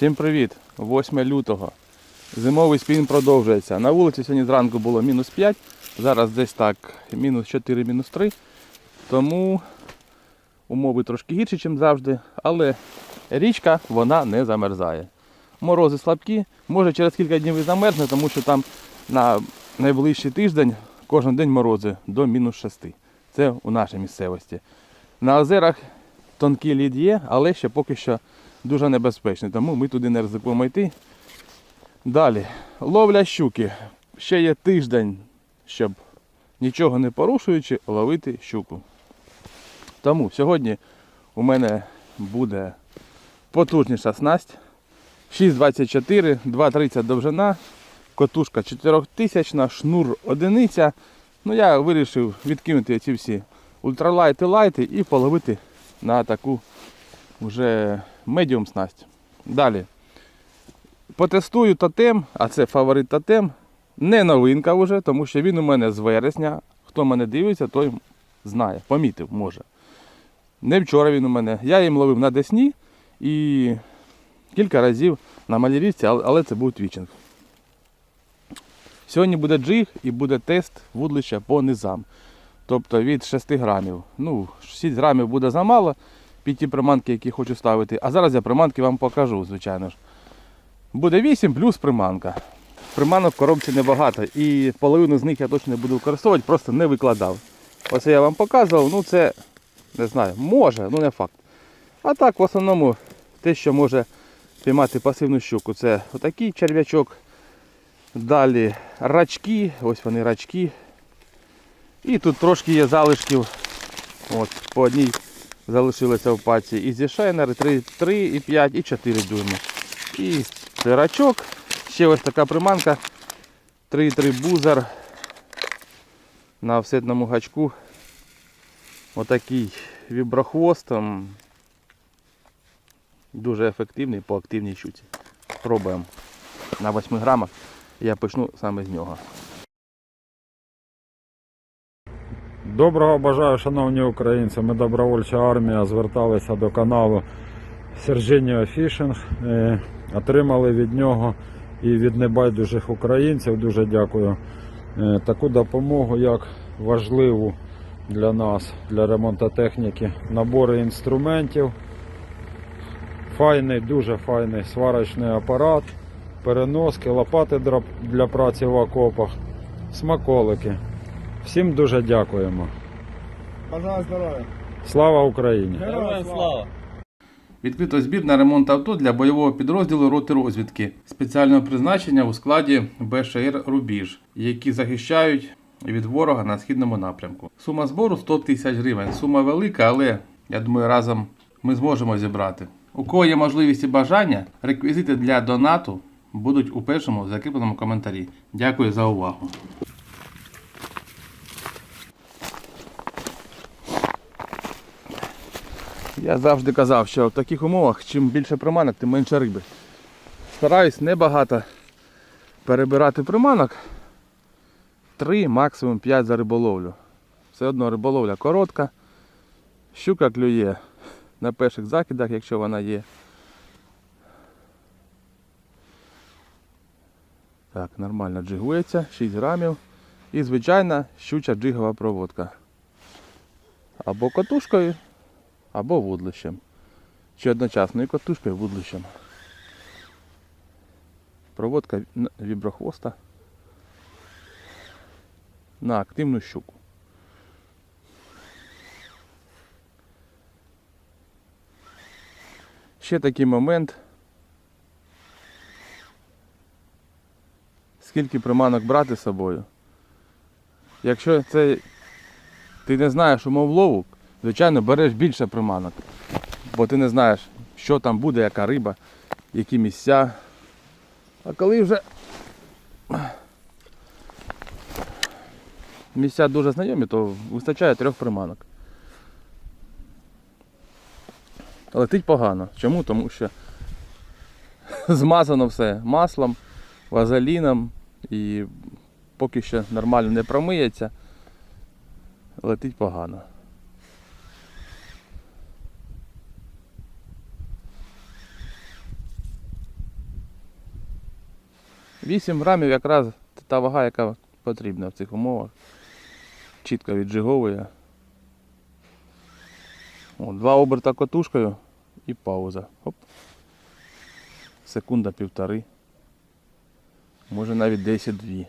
Всім привіт! 8 лютого. Зимовий спін продовжується. На вулиці сьогодні зранку було мінус 5, зараз десь так мінус 4, мінус 3. Тому умови трошки гірші, ніж завжди, але річка вона не замерзає. Морози слабкі, може через кілька днів і замерзне, тому що там на найближчий тиждень кожен день морози до мінус 6. Це у нашій місцевості. На озерах тонкий лід є, але ще поки що дуже небезпечний, тому ми туди не ризикуємо йти. Далі, ловля щуки. Ще є тиждень, щоб нічого не порушуючи, ловити щуку. Тому сьогодні у мене буде потужніша снасть. 6,24, 2,30 довжина, котушка 4000, шнур одиниця. Ну я вирішив відкинути ці всі ультралайти, лайти і половити на таку вже медіум снасть. Далі. Потестую тотем, а це фаворит тотем. Не новинка вже, тому що він у мене з вересня. Хто мене дивиться, той знає, помітив, може. Не вчора він у мене. Я їм ловив на Десні і кілька разів на малярівці, але це був твічинг. Сьогодні буде джиг і буде тест вудлища по низам. Тобто від 6 грамів. Ну, 6 грамів буде замало під ті приманки, які хочу ставити. А зараз я приманки вам покажу, звичайно ж. Буде 8 плюс приманка. Приманок в коробці небагато і половину з них я точно не буду використовувати, просто не викладав. Оце я вам показував, ну це не знаю, може, ну не факт. А так в основному те, що може піймати пасивну щуку, це отакий черв'ячок. Далі рачки, ось вони рачки. І тут трошки є залишків. От, по одній залишилося в паці. І зі шайнери 3, 3, і 5, і 4 дюйми. І це. Ще ось така приманка. 3,3 бузер на офсетному гачку. Отакий віброхвост. Дуже ефективний по активній щуці. Пробуємо на 8 грамах. Я почну саме з нього. Доброго бажаю, шановні українці. Ми добровольча армія зверталися до каналу Сержинія Фішинг. Е, Отримали від нього і від небайдужих українців. Дуже дякую. е, Таку допомогу, як важливу для нас, для ремонту техніки, набори інструментів. Файний, дуже файний сварочний апарат, переноски, лопати для праці в окопах, смаколики. Всім дуже дякуємо. Бажаю здоров'я. Слава Україні! Героям слава! Відкрито збір на ремонт авто для бойового підрозділу роти розвідки спеціального призначення у складі БШР Рубіж, які захищають від ворога на східному напрямку. Сума збору 100 тисяч гривень. Сума велика, але я думаю, разом ми зможемо зібрати. У кого є можливість і бажання, реквізити для донату будуть у першому закріпленому коментарі. Дякую за увагу. Я завжди казав, що в таких умовах, чим більше приманок, тим менше риби. Стараюсь небагато перебирати приманок. 3, максимум 5 за риболовлю. Все одно риболовля коротка. Щука клює на перших закидах, якщо вона є. Так, нормально джигується, 6 грамів. І звичайна щуча джигова проводка. Або котушкою, або вудлищем. Чи одночасно і котушкою, вудлищем. Проводка віброхвоста на активну щуку. Ще такий момент. Скільки приманок брати з собою? Якщо це ти не знаєш умов лову, звичайно, береш більше приманок. Бо ти не знаєш, що там буде, яка риба, які місця. А коли вже місця дуже знайомі, то вистачає трьох приманок. Летить погано. Чому? Тому що змазано все маслом, вазеліном і поки що нормально не промиється, летить погано. 8 грамів якраз та вага, яка потрібна в цих умовах. Чітко віджиговує. О, два оберта котушкою і пауза. Оп. Секунда півтори. Може навіть 10-2.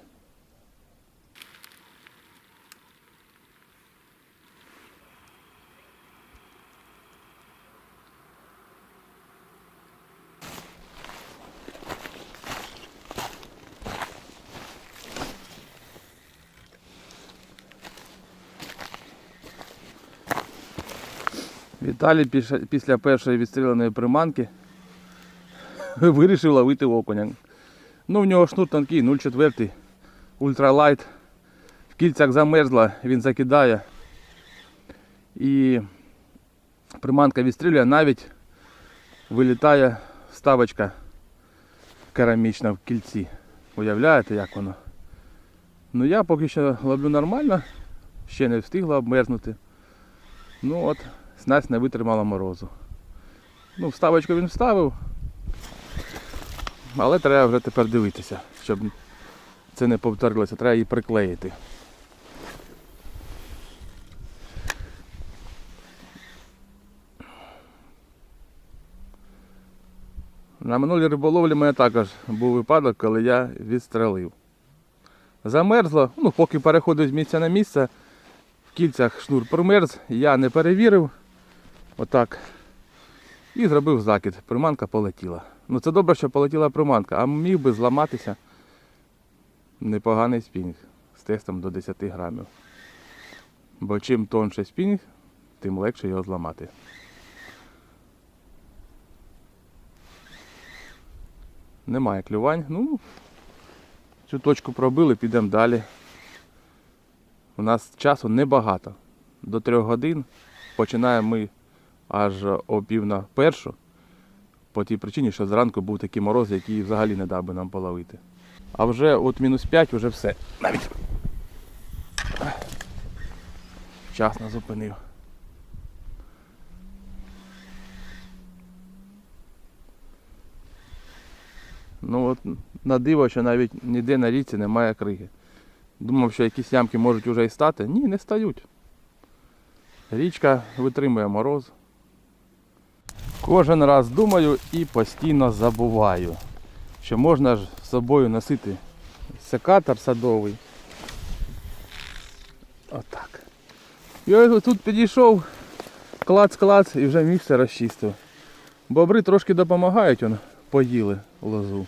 Віталій після першої відстріляної приманки вирішив ловити окуня. Ну, в нього шнур тонкий, 0,4, ультралайт. В кільцях замерзла, він закидає. І приманка відстрілює, навіть вилітає вставочка керамічна в кільці. Уявляєте, як воно? Ну я поки що ловлю нормально, ще не встигла обмерзнути. Ну от, снасть не витримала морозу. Ну, вставочку він вставив. Але треба вже тепер дивитися, щоб це не повторилося, треба її приклеїти. На минулій риболовлі мене також був випадок, коли я відстрелив. Замерзло, ну поки переходив з місця на місце, в кільцях шнур промерз, я не перевірив. Отак. І зробив закид. Приманка полетіла. Ну це добре, що полетіла приманка, а міг би зламатися непоганий спінг з тестом до 10 грамів. Бо чим тонше спінг, тим легше його зламати. Немає клювань. Ну, цю точку пробили, підемо далі. У нас часу небагато. До трьох годин. Починаємо ми аж о пів на першу. По тій причині, що зранку був такий мороз, який взагалі не дав би нам половити. А вже от мінус 5 вже все. Навіть вчасно зупинив. Ну от на диво, що навіть ніде на річці немає криги. Думав, що якісь ямки можуть вже і стати. Ні, не стають. Річка витримує мороз. Кожен раз думаю і постійно забуваю, що можна ж з собою носити секатор садовий. Отак. Ось тут підійшов, клац-клац і вже місце розчистив. Бобри трошки допомагають, он, поїли лозу.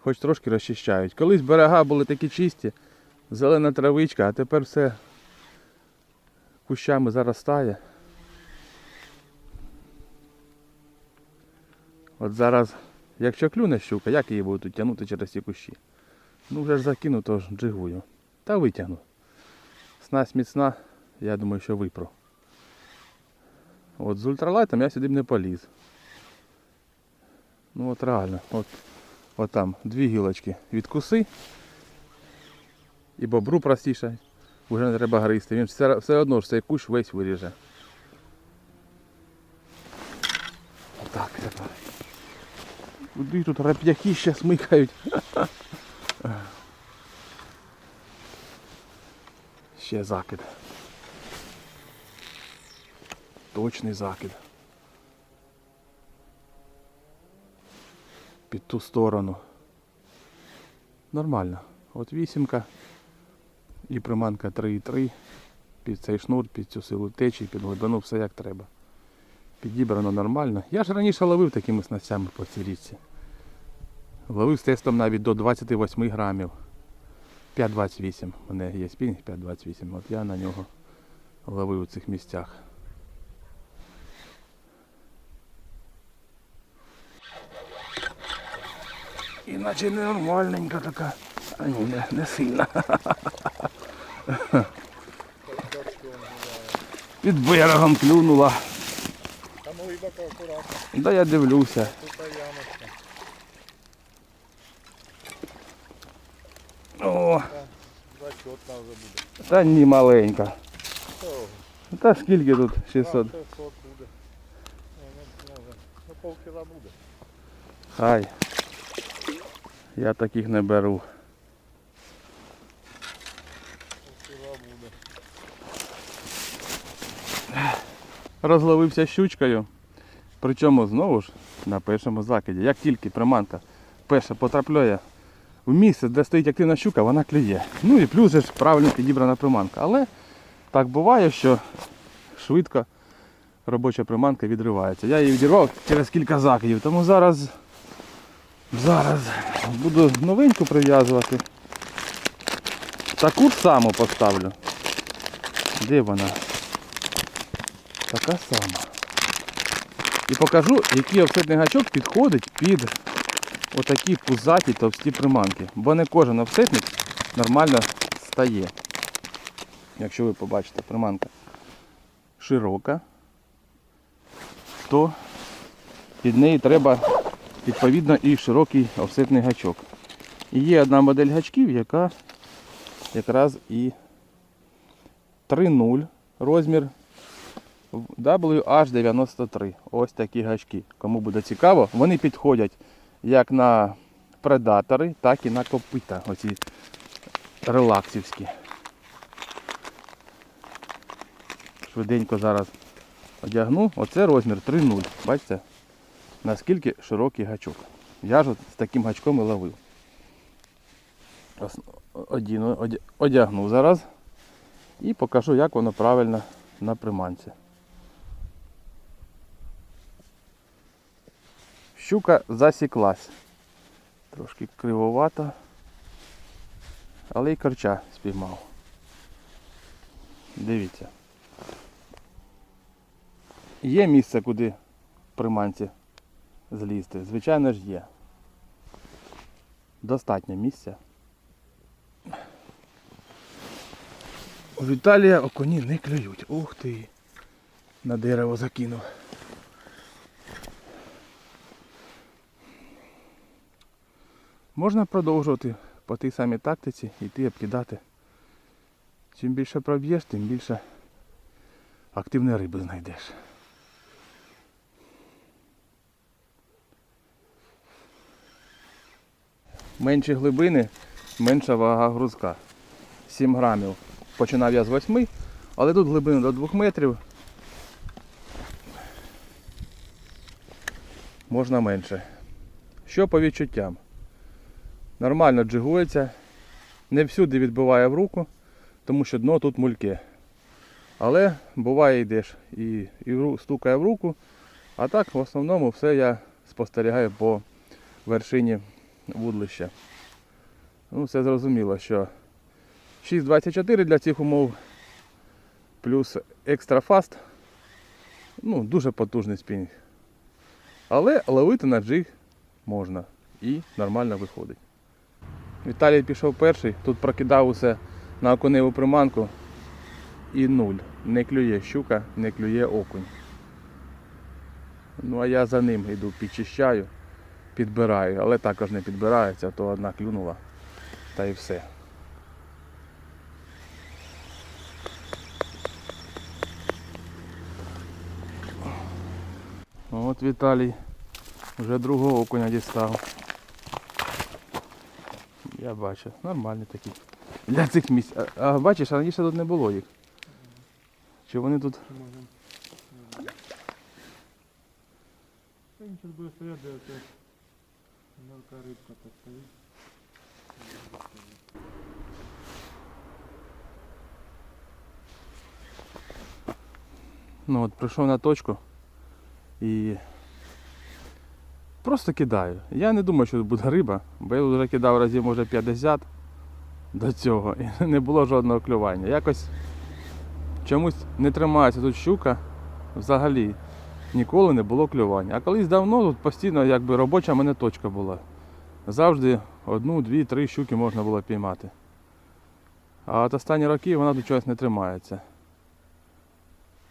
Хоч трошки розчищають. Колись берега були такі чисті, зелена травичка, а тепер все кущами заростає. От зараз, якщо клюне щука, як її будуть тягнути через ці кущі? Ну вже ж закину, то ж джигую. Та витягну. Снасть міцна, я думаю, що випру. От з ультралайтом я сюди б не поліз. Ну от реально, от, от там дві гілочки відкуси. І бобру простіше, вже не треба гризти. Він все, все одно ж цей кущ весь виріже. Отак тепер. Куди тут рап'яки ще смикають? Ще закид. Точний закид. Під ту сторону. Нормально. От вісімка і приманка 3,3 під цей шнур, під цю силу течії, під глибину, все як треба. Підібрано нормально. Я ж раніше ловив такими снастями по цій річці. Ловив з тестом навіть до 28 грамів. 5,28. У мене є спінг 5,28. От я на нього ловив у цих місцях. Іначе ненормальненька така. А ні, не, не сильна. Під берегом клюнула. Там глибоко акуратно, Да я дивлюся. тут ямочка. О, Зачетна вже буде. Та ні маленька. Та скільки тут? 600. 600 буде. Ну. Ну, полкіла буде. Хай. Я таких не беру. Розловився щучкою. Причому знову ж на першому закиді. Як тільки приманка перша потрапляє в місце, де стоїть активна щука, вона клює. Ну і плюс же правильно підібрана приманка. Але так буває, що швидко робоча приманка відривається. Я її відірвав через кілька закидів, тому зараз, зараз буду новеньку прив'язувати. Таку ж саму поставлю. Де вона? Така сама. І покажу, який офсетний гачок підходить під отакі пузаті товсті приманки. Бо не кожен офсетник нормально стає. Якщо ви побачите, приманка широка, то під неї треба відповідно і широкий офсетний гачок. І є одна модель гачків, яка якраз і 3.0 розмір WH93. Ось такі гачки. Кому буде цікаво, вони підходять як на предатори, так і на копита. Оці релаксівські. Швиденько зараз одягну. Оце розмір 3.0. Бачите? Наскільки широкий гачок. Я ж з таким гачком і ловив. Одягну зараз і покажу, як воно правильно на приманці. Щука засіклась. Трошки кривовато. Але й корча спіймав. Дивіться. Є місце, куди приманці злізти. Звичайно ж є. Достатньо місця. У Віталія окуні не клюють. Ух ти. На дерево закинув. Можна продовжувати по тій самій тактиці йти обкидати. Чим більше проб'єш, тим більше активної риби знайдеш. Менші глибини, менша вага грузка. 7 грамів. Починав я з 8, але тут глибина до 2 метрів. Можна менше. Що по відчуттям? Нормально джигується, не всюди відбиває в руку, тому що дно тут мульке. Але буває йдеш і, і стукає в руку. А так в основному все я спостерігаю по вершині вудлища. Ну, все зрозуміло, що 6.24 для цих умов плюс екстра фаст. Ну, дуже потужний спінг. Але ловити на джиг можна і нормально виходить. Віталій пішов перший, тут прокидав усе на окуневу приманку і нуль. Не клює щука, не клює окунь. Ну а я за ним йду, підчищаю, підбираю, але також не підбирається, то одна клюнула та і все. От Віталій вже другого окуня дістав. Я бачу, нормальний такий. Для цих місць. А, а бачиш, а раніше тут не було їх. Чи вони тут. Він зараз буде стояти, де оце мелка рибка так стоїть. Ну от прийшов на точку і просто кидаю. Я не думаю, що буде риба, бо я вже кидав разів може 50 до цього і не було жодного клювання. Якось чомусь не тримається тут щука взагалі. Ніколи не було клювання. А колись давно тут постійно якби робоча мене точка була. Завжди одну, дві, три щуки можна було піймати. А от останні роки вона тут чогось не тримається.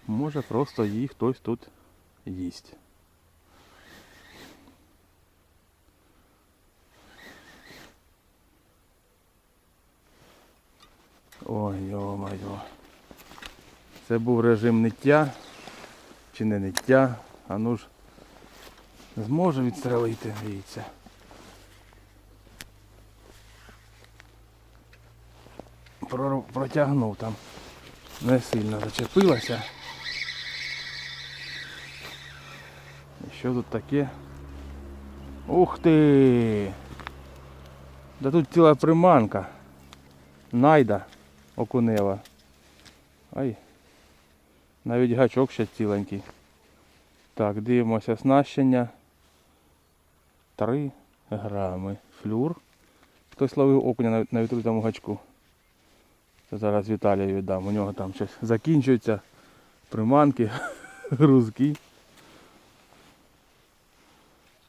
Може просто її хтось тут їсть. Ой, йо-майо. Це був режим ниття чи не ниття. А ну ж зможу відстрелити, дивіться. Протягнув там. Не сильно зачепилася. І що тут таке? Ух ти! Да тут ціла приманка. Найда окунева. Ай. Навіть гачок ще ціленький. Так, дивимося оснащення. 3 грами. Флюр. Хтось ловив окуня на, на відкритому гачку. Зараз Віталію віддам. У нього там щось закінчується. Приманки, грузки.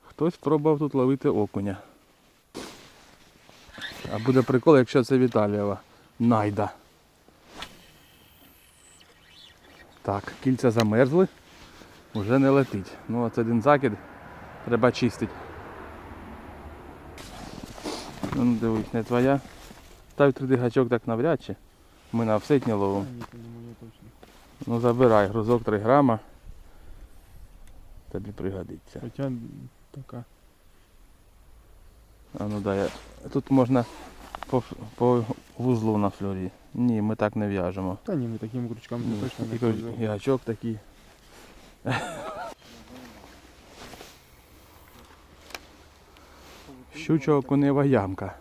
Хтось пробував тут ловити окуня. А буде прикол, якщо це Віталієва. Найда. Так, кільця замерзли. Уже не летить. Ну оце один закид. Треба чистити. Ну дивись, не твоя. Став 3D гачок так навряд чи. Ми на ловимо. не точно. Ну забирай, грузок 3 грама. Тобі пригодиться. Хоча така. А ну дай. я- Тут можна по, по вузлу на флюрі. Ні, ми так не в'яжемо. Та ні, ми таким крючком Ні, точно не ходимо. і гачок такий. Щучого конева ямка.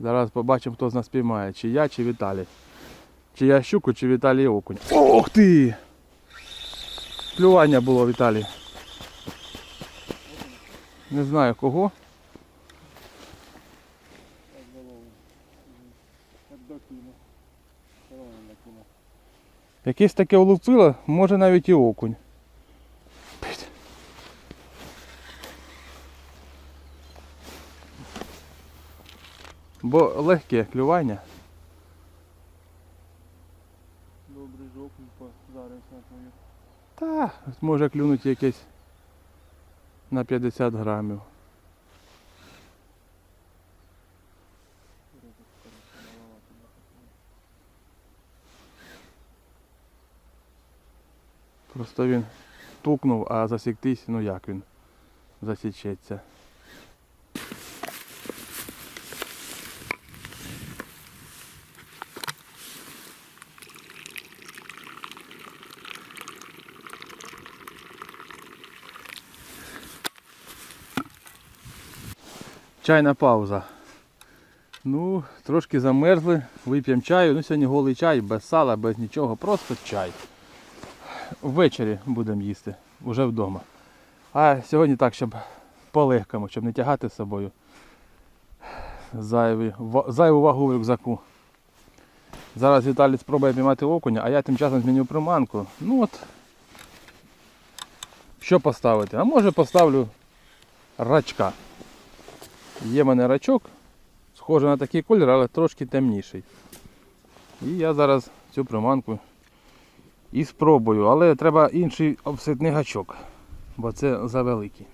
Зараз побачимо, хто з нас піймає, чи я, чи Віталій. Чи я щуку, чи Віталій окунь. Ох ти! Клювання було Віталій. Не знаю кого. Якесь таке улупило, може навіть і окунь. Бо легке клювання. Добрий жовтень зараз на твою. Та, може клюнути якесь на 50 грамів. Просто він тукнув, а засіктись, ну як він засічеться. Чайна пауза. Ну, трошки замерзли, вип'ємо чаю. Ну, сьогодні голий чай, без сала, без нічого, просто чай. Ввечері будемо їсти, вже вдома. А сьогодні так, щоб по-легкому, щоб не тягати з собою зайві, зайву вагу в рюкзаку. Зараз Віталій спробує піймати окуня, а я тим часом зміню приманку. Ну от. Що поставити? А може поставлю рачка. Є в мене рачок, схожий на такий колір, але трошки темніший. І я зараз цю приманку і спробую, але треба інший обсидний гачок, бо це завеликий.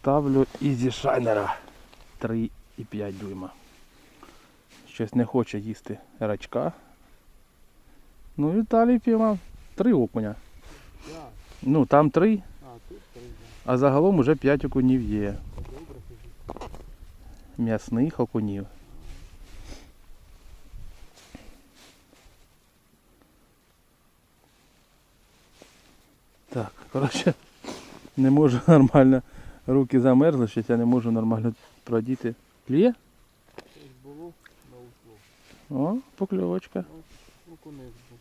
Ставлю Ізі Шайнера 3,5 дюйма. Щось не хоче їсти рачка. Ну, Віталій піймав три окуня. Ну, там три, А, загалом уже п'ять окунів є. М'ясних окунів. Так, коротше, не можу нормально. Руки замерзли, щось я не можу нормально продіти. Кліє? Було на ушло. О, покльовочка. Конець був.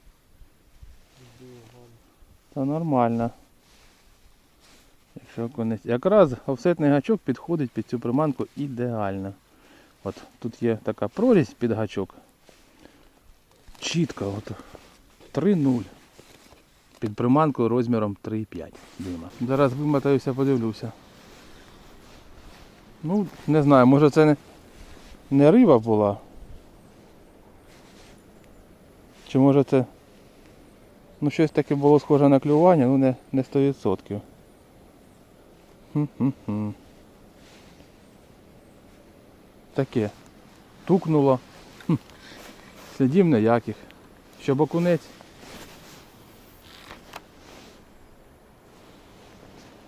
Та нормально. Якщо конець. Якраз офсетний гачок підходить під цю приманку ідеально. От тут є така прорізь під гачок. Чітко, от 3-0. Під приманкою розміром 3,5 дима. Зараз вимотаюся, подивлюся. Ну, не знаю, може це не, не риба була. Чи може це Ну, щось таке було схоже на клювання, ну не, не 100%. Хм-хм-хм. Таке. Тукнуло. Хм. Слідів ніяких. Щоб окунець.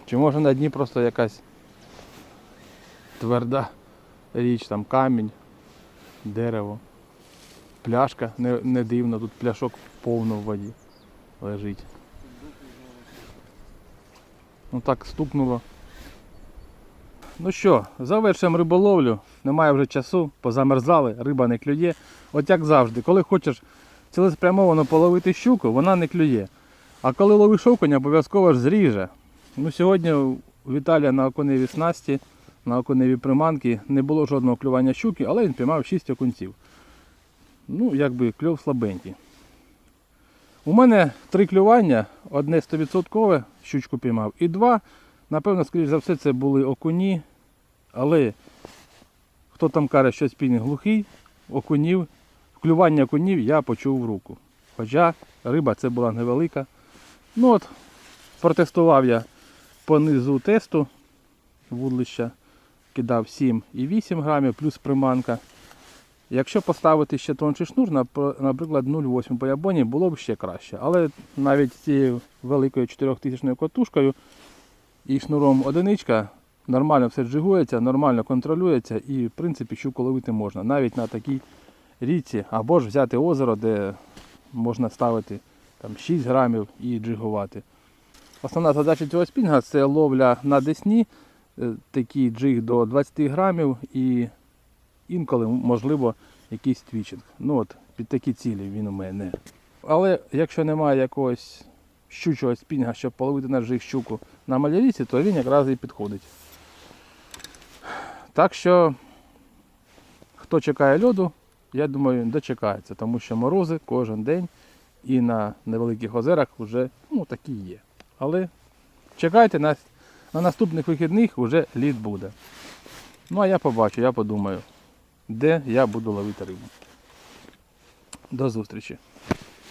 Чи може на дні просто якась тверда річ, там камінь, дерево, пляшка, не, не дивно, тут пляшок повно в воді лежить. Ну так стукнуло. Ну що, завершуємо риболовлю. Немає вже часу, позамерзали, риба не клює. От як завжди, коли хочеш цілеспрямовано половити щуку, вона не клює. А коли ловиш окуня, обов'язково ж зріже. Ну, сьогодні у Віталія на окуневій снасті, на окуневій приманки не було жодного клювання щуки, але він піймав 6 окунців. Ну, якби кльов слабенький. У мене три клювання, одне 100% щучку піймав, і два, напевно, скоріш за все, це були окуні. Але хто там каже, що спінінг глухий, окунів, клювання окунів я почув в руку. Хоча риба це була невелика. Ну от, протестував я по низу тесту вудлища, кидав 7 і 8 грамів, плюс приманка. Якщо поставити ще тонший шнур, наприклад, 0,8 по ябоні, було б ще краще. Але навіть з цією великою 4000 котушкою і шнуром одиничка нормально все джигується, нормально контролюється і в принципі щуку ловити можна. Навіть на такій річці, або ж взяти озеро, де можна ставити там, 6 грамів і джигувати. Основна задача цього спінга це ловля на десні, такий джиг до 20 грамів і інколи, можливо, якийсь твічинг. Ну от, під такі цілі він у мене. Але якщо немає якогось щучого спінга, щоб половити на жиг щуку на маляріці, то він якраз і підходить. Так що, хто чекає льоду, я думаю, дочекається, тому що морози кожен день і на невеликих озерах вже ну, такі є. Але чекайте, на, на наступних вихідних вже лід буде. Ну а я побачу, я подумаю де я буду ловити рибу. До зустрічі!